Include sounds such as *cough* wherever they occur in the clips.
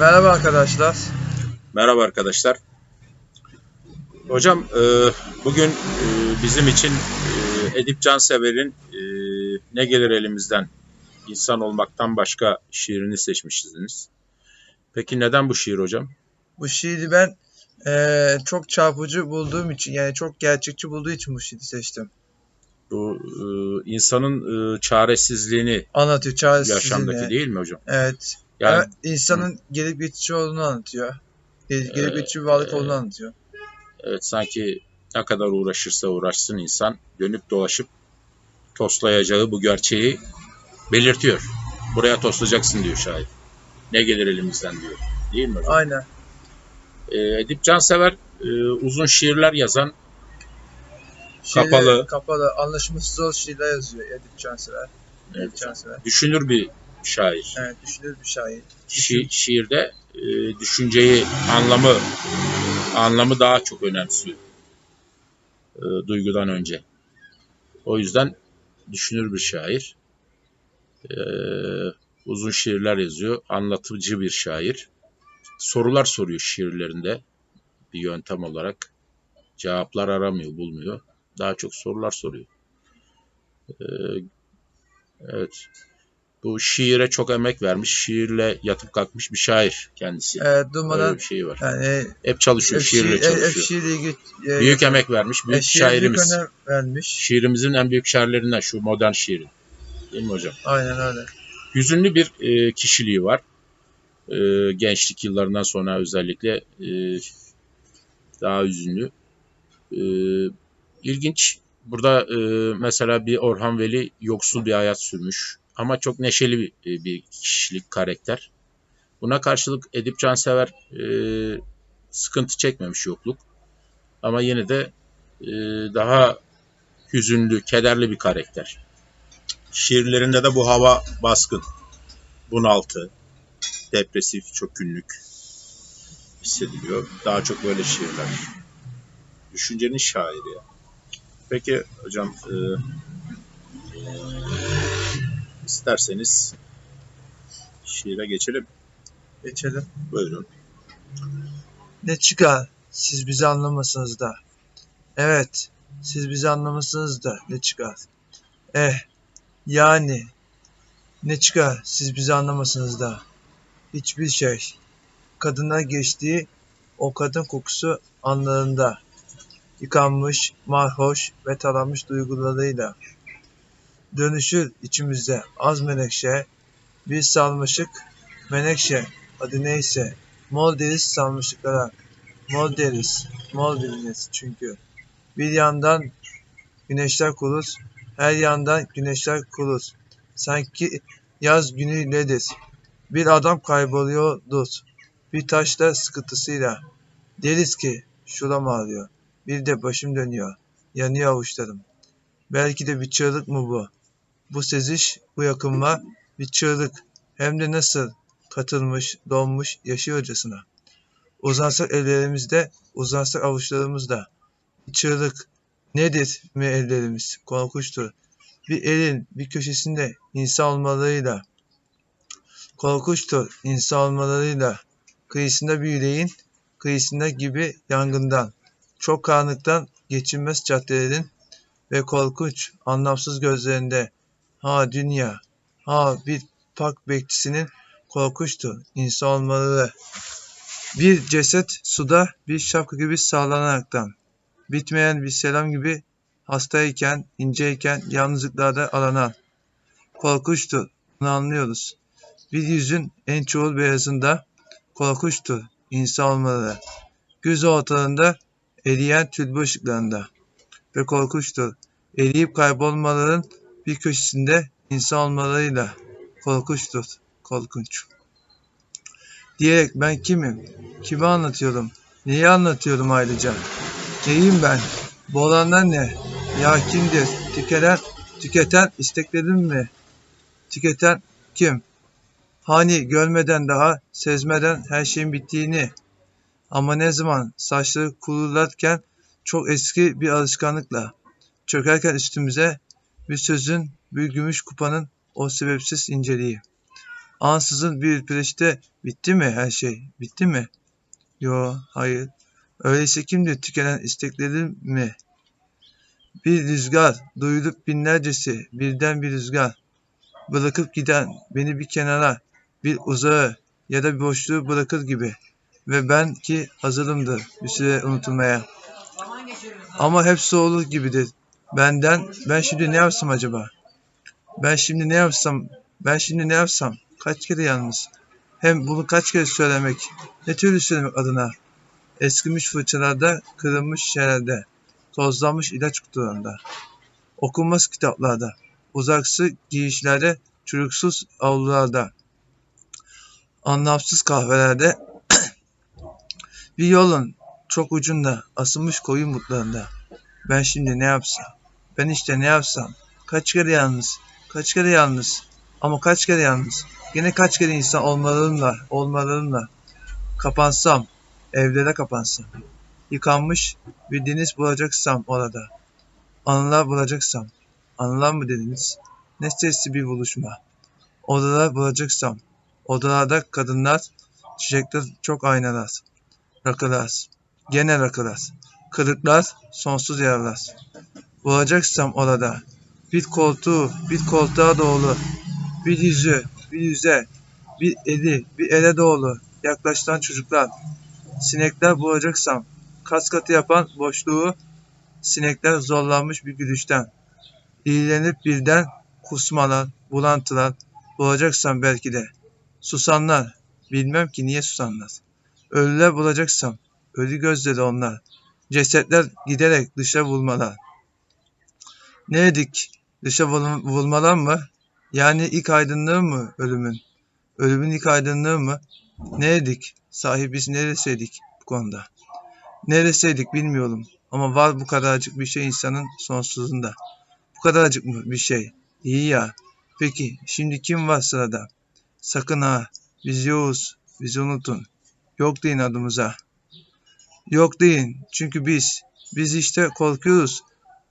Merhaba arkadaşlar. Merhaba arkadaşlar. Hocam e, bugün e, bizim için e, Edip Cansever'in e, Ne Gelir Elimizden İnsan Olmaktan Başka şiirini seçmişsiniz. Peki neden bu şiir hocam? Bu şiiri ben çok çarpıcı bulduğum için yani çok gerçekçi bulduğu için bu şiiri seçtim. Bu e, insanın e, çaresizliğini Anlatıyor çaresizliğini. yaşamdaki değil mi hocam? Evet. Yani Evet, insanın gelip geçici olduğunu anlatıyor. Gel- Gelip Ee, geçici bir varlık e, olduğunu anlatıyor. evet sanki ne kadar uğraşırsa uğraşsın insan dönüp dolaşıp toslayacağı bu gerçeği belirtiyor. Buraya toslayacaksın diyor şair. Ne gelir elimizden diyor. Değil mi hocam? Aynen. Ee, Edip Cansever e, uzun şiirler yazan Şiirleri Kapalı. Kapalı. Anlaşılması zor şiirler yazıyor Edip Cansever. Edip Evet. Cansever. düşünür bir şair. Evet, düşünür bir şair. Şi- şiirde e, düşünceyi, anlamı anlamı daha çok önemsiyor. E, duygudan önce. O yüzden düşünür bir şair. E, uzun şiirler yazıyor. Anlatıcı bir şair. Sorular soruyor şiirlerinde bir yöntem olarak. Cevaplar aramıyor, bulmuyor. Daha çok sorular soruyor. E, evet. Bu şiire çok emek vermiş. Şiirle yatıp kalkmış bir şair kendisi. Evet, Öyle durmadan bir şeyi var. yani Hep çalışıyor, hep, şiirle şiir, hep çalışıyor. şiirle ilgili e, Büyük emek vermiş, büyük e, büyük şairimiz. önem vermiş. Şiirimizin en büyük şairlerinden şu modern şiiri. Değil mi hocam? Aynen öyle. Hüzünlü bir e, kişiliği var. E, gençlik yıllarından sonra özellikle e, daha hüzünlü. E, ilginç. Burada e, mesela bir Orhan Veli yoksul bir hayat sürmüş. Ama çok neşeli bir, e, bir kişilik, karakter. Buna karşılık Edip Cansever e, sıkıntı çekmemiş yokluk. Ama yine de e, daha hüzünlü, kederli bir karakter. Şiirlerinde de bu hava baskın. Bunaltı, depresif, çökünlük hissediliyor. Daha çok böyle şiirler. Düşüncenin şairi ya. Peki hocam e, isterseniz şiire geçelim. Geçelim. Buyurun. Ne çıkar siz bizi anlamasınız da. Evet, siz bizi anlamasınız da ne çıkar? Eh, yani ne çıkar siz bizi anlamasınız da. Hiçbir şey. Kadına geçtiği o kadın kokusu anlarında. Yıkanmış, marhoş ve taranmış duygularıyla. Dönüşür içimizde az menekşe, bir sarmaşık menekşe adı neyse Mol deriz sarmışlıklara. Mol deriz. Mol biliniz çünkü. Bir yandan güneşler kurur. Her yandan güneşler kurur. Sanki yaz günüyledir. Bir adam kayboluyordur. Bir taşla sıkıntısıyla. Deriz ki şuram ağrıyor. Bir de başım dönüyor. Yanıyor avuçlarım. Belki de bir çığlık mı bu? Bu seziş, bu yakınma bir çığlık. Hem de nasıl? katılmış, donmuş, yaşıyorcasına. Uzansak ellerimizde, uzansak avuçlarımızda. Bir çığlık. Nedir mi ellerimiz? Korkunçtur. Bir elin bir köşesinde insan olmalarıyla. Korkunçtur insan olmalarıyla. Kıyısında bir yüreğin, kıyısında gibi yangından. Çok karanlıktan geçilmez caddelerin ve korkunç, anlamsız gözlerinde. Ha dünya, ha bir park bekçisinin korkunçtu insan olmaları. Bir ceset suda bir şapka gibi sallanaraktan. Bitmeyen bir selam gibi hastayken, inceyken yalnızlıklarda aranan. Korkunçtu, bunu anlıyoruz. Bir yüzün en çoğul beyazında korkunçtu insan olmaları. Göz ortalarında eriyen tülbü ışıklarında. Ve korkunçtu eriyip kaybolmaların bir köşesinde insan olmalarıyla korkunçtur korkunç. Diyerek ben kimim? Kime anlatıyorum? Neyi anlatıyorum ayrıca? Neyim ben? Bu ne? Ya kimdir? Tüketen, tüketen isteklerim mi? Tüketen kim? Hani görmeden daha, sezmeden her şeyin bittiğini. Ama ne zaman saçları kurularken çok eski bir alışkanlıkla. Çökerken üstümüze bir sözün, bir gümüş kupanın o sebepsiz inceliği. Ansızın bir ürperişte bitti mi her şey? Bitti mi? Yo, hayır. Öyleyse kimdir tükenen isteklerim mi? Bir rüzgar, duyulup binlercesi, birden bir rüzgar. Bırakıp giden beni bir kenara, bir uzağa ya da bir boşluğu bırakır gibi. Ve ben ki hazırımdır bir süre unutulmaya. Ama hepsi olur gibidir. Benden, ben şimdi ne yapsam acaba? Ben şimdi ne yapsam, ben şimdi ne yapsam? Kaç kere yalnız? Hem bunu kaç kere söylemek, ne türlü söylemek adına? Eskimiş fırçalarda, kırılmış şişelerde, tozlanmış ilaç kutularında, okunmaz kitaplarda, uzaksı giyişlerde, çocuksuz avlularda, anlamsız kahvelerde, *clears throat* bir yolun çok ucunda, asılmış koyun mutlarında. Ben şimdi ne yapsam? Ben işte ne yapsam? Kaç kere yalnız? Kaç kere yalnız? Ama kaç kere yalnız? Yine kaç kere insan olmalarımla, olmalarımla kapansam, evlere kapansam, yıkanmış bir deniz bulacaksam orada, anılar bulacaksam, anılar mı dediniz? Ne sesli bir buluşma. Odalar bulacaksam, odalarda kadınlar, çiçekler çok aynalar, rakılar, gene rakılar, kırıklar, sonsuz yaralar. Bulacaksam orada, bir koltuğu, bir koltuğa doğru, bir yüzü, bir yüze, bir eli, bir ele doğru yaklaşan çocuklar, sinekler bulacaksam, kas katı yapan boşluğu, sinekler zorlanmış bir gülüşten, iyilenip birden kusmalar, bulantılar, bulacaksam belki de, susanlar, bilmem ki niye susanlar, ölüler bulacaksam, ölü gözleri onlar, cesetler giderek dışa vurmalar. Ne dedik? Dışa vurm- vurmalar mı? Yani ilk aydınlığı mı ölümün? Ölümün ilk aydınlığı mı? Ne dedik? Sahi biz nereseydik bu konuda? Nereseydik bilmiyorum. Ama var bu kadarcık bir şey insanın sonsuzunda. Bu kadarcık mı bir şey? İyi ya. Peki şimdi kim var sırada? Sakın ha. Biz yokuz. Bizi unutun. Yok deyin adımıza. Yok deyin. Çünkü biz. Biz işte korkuyoruz.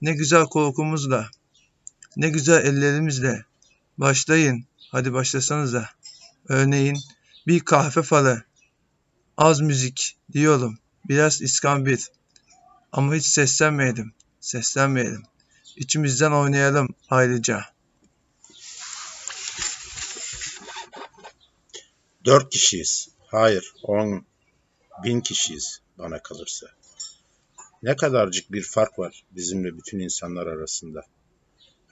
Ne güzel korkumuzla. Ne güzel ellerimizle. Başlayın. Hadi başlasanıza. Örneğin bir kahve falı. Az müzik diyorum. Biraz iskambil. Ama hiç seslenmeyelim. Seslenmeyelim. İçimizden oynayalım ayrıca. Dört kişiyiz. Hayır, on bin kişiyiz bana kalırsa. Ne kadarcık bir fark var bizimle bütün insanlar arasında.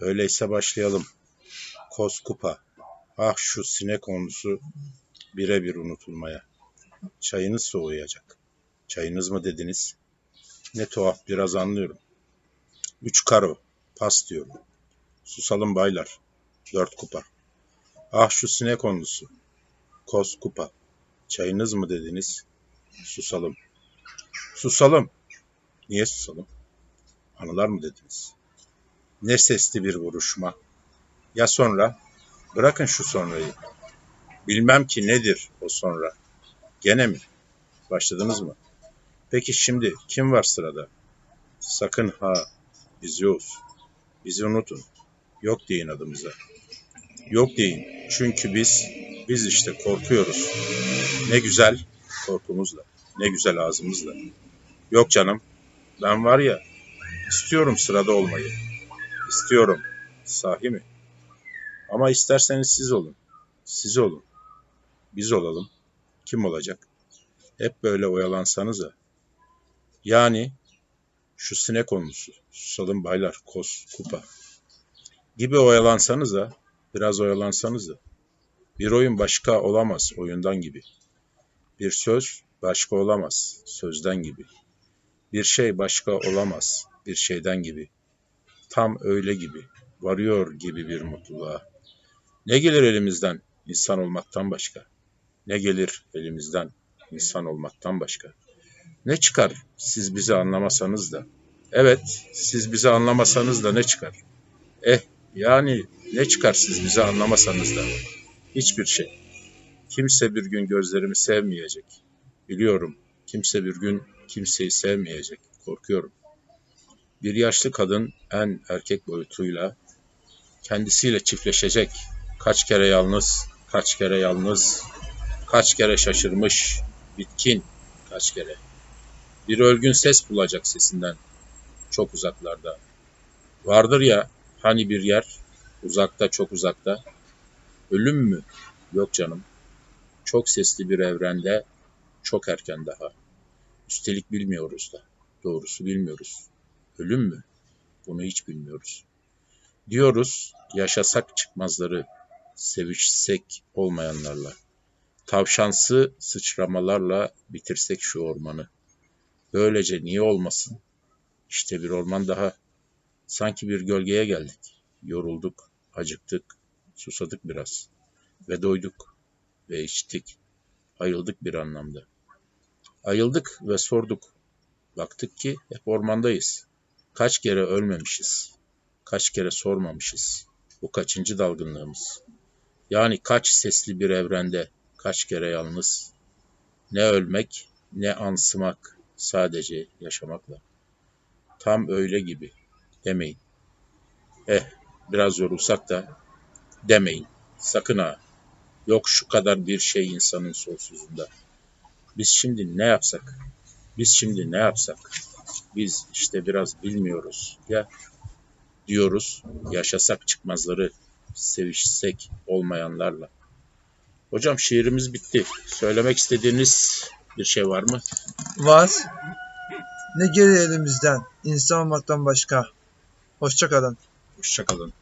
Öyleyse başlayalım. Kos kupa. Ah şu sinek konusu birebir unutulmaya. Çayınız soğuyacak. Çayınız mı dediniz? Ne tuhaf biraz anlıyorum. Üç karo. Pas diyorum. Susalım baylar. Dört kupa. Ah şu sinek konusu. Kos kupa. Çayınız mı dediniz? Susalım. Susalım. Niye susalım? Anılar mı dediniz? Ne sesli bir vuruşma. Ya sonra? Bırakın şu sonrayı. Bilmem ki nedir o sonra. Gene mi? Başladınız mı? Peki şimdi kim var sırada? Sakın ha biz yokuz. Bizi unutun. Yok deyin adımıza. Yok deyin. Çünkü biz biz işte korkuyoruz. Ne güzel korkumuzla. Ne güzel ağzımızla. Yok canım. Ben var ya istiyorum sırada olmayı. İstiyorum. Sahi mi? Ama isterseniz siz olun. Siz olun. Biz olalım. Kim olacak? Hep böyle oyalansanıza. Yani şu sinek konusu. Susalım baylar. Kos, kupa. Gibi oyalansanıza. Biraz oyalansanıza. Bir oyun başka olamaz oyundan gibi. Bir söz başka olamaz sözden gibi. Bir şey başka olamaz bir şeyden gibi. Tam öyle gibi, varıyor gibi bir mutluluğa. Ne gelir elimizden insan olmaktan başka? Ne gelir elimizden insan olmaktan başka? Ne çıkar siz bizi anlamasanız da? Evet, siz bizi anlamasanız da ne çıkar? Eh, yani ne çıkar siz bizi anlamasanız da? Hiçbir şey. Kimse bir gün gözlerimi sevmeyecek. Biliyorum, kimse bir gün kimseyi sevmeyecek. Korkuyorum. Bir yaşlı kadın en erkek boyutuyla kendisiyle çiftleşecek. Kaç kere yalnız, kaç kere yalnız, kaç kere şaşırmış, bitkin, kaç kere. Bir ölgün ses bulacak sesinden, çok uzaklarda. Vardır ya hani bir yer, uzakta çok uzakta. Ölüm mü? Yok canım. Çok sesli bir evrende, çok erken daha. Üstelik bilmiyoruz da. Doğrusu bilmiyoruz. Ölüm mü? Bunu hiç bilmiyoruz. Diyoruz yaşasak çıkmazları, sevişsek olmayanlarla. Tavşansı sıçramalarla bitirsek şu ormanı. Böylece niye olmasın? İşte bir orman daha. Sanki bir gölgeye geldik. Yorulduk, acıktık, susadık biraz. Ve doyduk ve içtik. Ayıldık bir anlamda. Ayıldık ve sorduk. Baktık ki hep ormandayız. Kaç kere ölmemişiz. Kaç kere sormamışız. Bu kaçıncı dalgınlığımız. Yani kaç sesli bir evrende, kaç kere yalnız. Ne ölmek, ne ansımak, sadece yaşamakla. Tam öyle gibi. Demeyin. Eh, biraz yorulsak da demeyin. Sakın ha. Yok şu kadar bir şey insanın sonsuzunda. Biz şimdi ne yapsak? Biz şimdi ne yapsak? Biz işte biraz bilmiyoruz ya diyoruz. Yaşasak çıkmazları, sevişsek olmayanlarla. Hocam şiirimiz bitti. Söylemek istediğiniz bir şey var mı? Var. Ne geri elimizden? İnsan olmaktan başka. Hoşça kalın. Hoşçakalın.